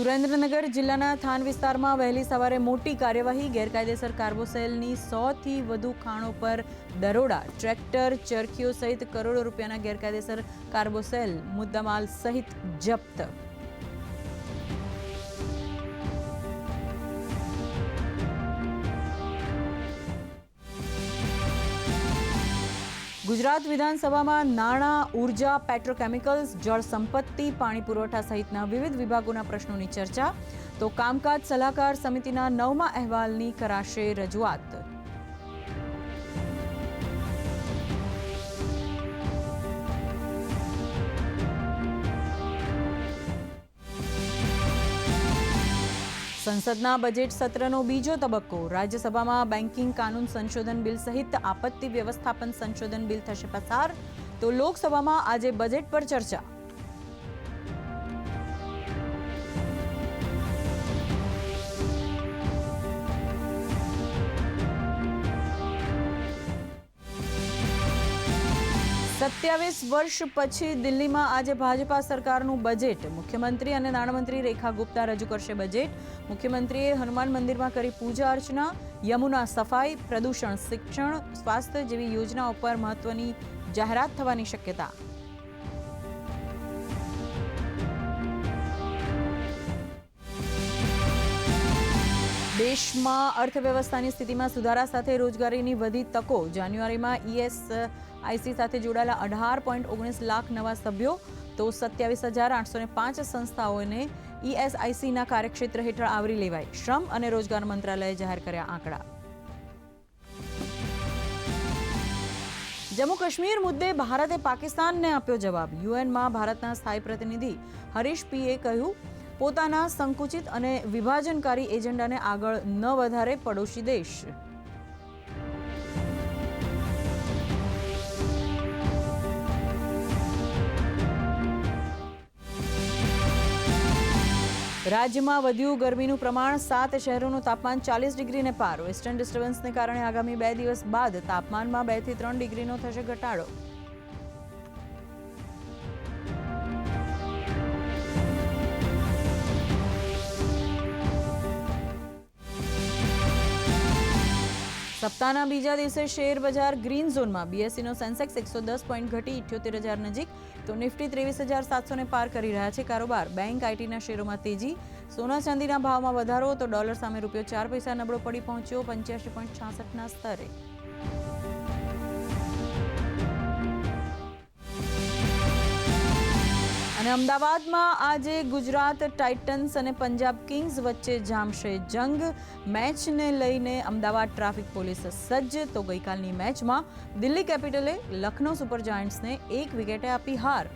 સુરેન્દ્રનગર જિલ્લાના થાન વિસ્તારમાં વહેલી સવારે મોટી કાર્યવાહી, ગેરકાયદેસર કાર્બોસેલની સોથી વધુ ખાણો પર દરોડા, ટ્રેક્ટર ચરખીઓ સહિત કરોડો રૂપિયાના ગેરકાયદેસર કાર્બોસેલ મુદ્દામાલ સહિત જપ્ત ગુજરાત વિધાનસભામાં નાણાં, ઊર્જા, પેટ્રોકેમિકલ્સ, જળ સંપત્તિ, પાણી પુરવઠા સહિતના વિવિધ વિભાગોના પ્રશ્નોની ચર્ચા. તો કામકાજ સલાહકાર સમિતિના નવમા અહેવાલની કરાશે રજૂઆત. સંસદના બજેટ સત્રનો બીજો તબક્કો. રાજ્યસભામાં બેન્કિંગ કાનૂન સંશોધન બિલ સહિત આપત્તિ વ્યવસ્થાપન સંશોધન બિલ થશે પસાર. તો લોકસભામાં આજે બજેટ પર ચર્ચા. સત્યાવીસ વર્ષ પછી દિલ્હીમાં આજે ભાજપા સરકારનું બજેટ. મુખ્યમંત્રી અને નાણામંત્રી રેખા ગુપ્તા રજૂ કરશે બજેટ. મુખ્યમંત્રીએ હનુમાન મંદિરમાં કરી પૂજા અર્ચના, યમુના સફાઈ, પ્રદૂષણ, શિક્ષણ, સ્વાસ્થ્ય જેવી યોજનાઓ પર મહત્વની જાહેરાત થવાની શક્યતા. દેશમાં અર્થવ્યવસ્થાની સ્થિતિમાં સુધારા સાથે રોજગારીની વધી તકો. જાન્યુઆરીમાં ઈએસઆઈસી સાથે જોડાયેલા અઢાર પોઈન્ટ ઓગણીસ લાખ નવા સભ્યો, તો સત્યાવીસ હજાર આઠસો પાંચ સંસ્થાઓને ઈએસઆઈસીના કાર્યક્ષેત્ર હેઠળ આવરી લેવાય શ્રમ અને રોજગાર મંત્રાલયે જાહેર કર્યા આંકડા. જમ્મુ કાશ્મીર મુદ્દે ભારતે પાકિસ્તાનને આપ્યો જવાબ. યુએનમાં ભારતના સ્થાયી પ્રતિનિધિ હરીશ પીએ કહ્યું પોતાના સંકુચિત અને વિભાજનકારી એજન્ડાને આગળ ન વધારે પડોશી દેશ. રાજ્યમાં વધ્યું ગરમીનું પ્રમાણ, સાત શહેરોનું તાપમાન ચાલીસ ડિગ્રીને પાર. વેસ્ટર્ન ડિસ્ટર્બન્સને કારણે આગામી બે દિવસ બાદ તાપમાનમાં બેથી ત્રણ ડિગ્રીનો થશે ઘટાડો. સપ્તાહના બીજા દિવસે શેર બજાર ગ્રીન ઝોનમાં. બીએસસીનો સેન્સેક્સ એકસો દસ પોઈન્ટ ઘટી ઇઠ્યોતેર હજાર નજીક. તો નિફ્ટી ત્રેવીસ હજાર સાતસોને પાર કરી રહ્યા છે કારોબાર. બેંક આઈટીના શેરોમાં તેજી. સોના ચાંદીના ભાવમાં વધારો તો ડોલર સામે રૂપિયો ચાર પૈસા નબળો પડી પહોંચ્યો, પંચ્યાસી પોઈન્ટ છાસઠના સ્તરે. અને અમદાવાદમાં આજે ગુજરાત ટાઇટન્સ અને પંજાબ કિંગ્સ વચ્ચે જામશે જંગ. મેચને લઈને અમદાવાદ ટ્રાફિક પોલીસ સજ્જ. તો ગઈકાલની મેચમાં દિલ્હી કેપિટલે લખનૌ સુપર જાયન્ટ્સને એક વિકેટે આપી હાર.